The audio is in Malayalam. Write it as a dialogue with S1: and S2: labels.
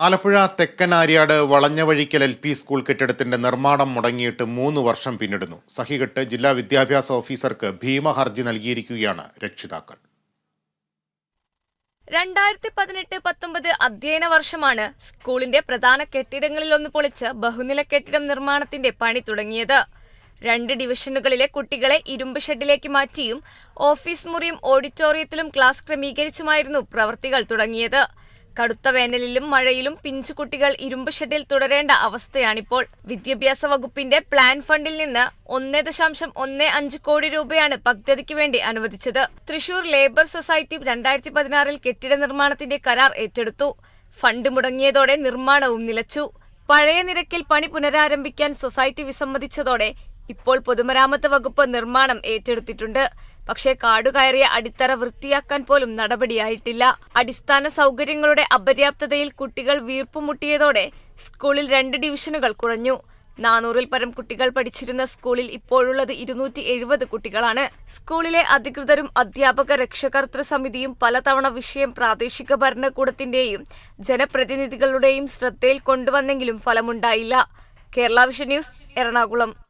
S1: Alappuzha Thekkanariyad Valanjavazhikkal L P school കെട്ടിടത്തിന്റെ നിർമ്മാണം മുടങ്ങിയിട്ട് മൂന്ന് വർഷം പിന്നിടുന്നു. സഹികെട്ട് ജില്ലാ വിദ്യാഭ്യാസ ഓഫീസർക്ക് ഭീമ ഹർജി നൽകിയിരിക്കുകയാണ് രക്ഷിതാക്കൾ.
S2: രണ്ടായിരത്തി പതിനെട്ട് പത്തൊമ്പത് അധ്യയന വർഷമാണ് സ്കൂളിന്റെ പ്രധാന കെട്ടിടങ്ങളിലൊന്ന് പൊളിച്ച് ബഹുനില കെട്ടിടം നിർമ്മാണത്തിന്റെ പണി തുടങ്ങിയത്. രണ്ട് ഡിവിഷനുകളിലെ കുട്ടികളെ ഇരുമ്പ് ഷെഡിലേക്ക് മാറ്റിയും ഓഫീസ് മുറിയും ഓഡിറ്റോറിയത്തിലും ക്ലാസ് ക്രമീകരിച്ചുമായിരുന്നു പ്രവൃത്തികൾ തുടങ്ങിയത്. കടുത്ത വേനലിലും മഴയിലും പിഞ്ചുകുട്ടികൾ ഇരുമ്പ് ഷെഡിൽ തുടരേണ്ട അവസ്ഥയാണിപ്പോൾ. വിദ്യാഭ്യാസ വകുപ്പിന്റെ പ്ലാൻ ഫണ്ടിൽ നിന്ന് ഒന്നേ ദശാംശം ഒന്നേ അഞ്ച് കോടി രൂപയാണ് പദ്ധതിക്ക് വേണ്ടി അനുവദിച്ചത്. തൃശൂർ ലേബർ സൊസൈറ്റി രണ്ടായിരത്തി പതിനാറിൽ കെട്ടിട നിർമ്മാണത്തിന്റെ കരാർ ഏറ്റെടുത്തു. ഫണ്ട് മുടങ്ങിയതോടെ നിർമ്മാണവും നിലച്ചു. പഴയ നിരക്കിൽ പണി പുനരാരംഭിക്കാൻ സൊസൈറ്റി വിസമ്മതിച്ചതോടെ ഇപ്പോൾ പൊതുമരാമത്ത് വകുപ്പ് നിർമ്മാണം ഏറ്റെടുത്തിട്ടുണ്ട്. പക്ഷേ കാടുകയറിയ അടിത്തറ വൃത്തിയാക്കാൻ പോലും നടപടിയായിട്ടില്ല. അടിസ്ഥാന സൗകര്യങ്ങളുടെ അപര്യാപ്തതയിൽ കുട്ടികൾ വീർപ്പുമുട്ടിയതോടെ സ്കൂളിൽ രണ്ട് ഡിവിഷനുകൾ കുറഞ്ഞു. നാനൂറിൽ പരം കുട്ടികൾ പഠിച്ചിരുന്ന സ്കൂളിൽ ഇപ്പോഴുള്ളത് ഇരുന്നൂറ്റി എഴുപത് കുട്ടികളാണ്. സ്കൂളിലെ അധികൃതരും അധ്യാപക രക്ഷകർത്തൃ സമിതിയും പലതവണ വിഷയം പ്രാദേശിക ഭരണകൂടത്തിന്റെയും ജനപ്രതിനിധികളുടെയും ശ്രദ്ധയിൽ കൊണ്ടുവന്നെങ്കിലും ഫലമുണ്ടായില്ല. Kerala vision news Ernakulam.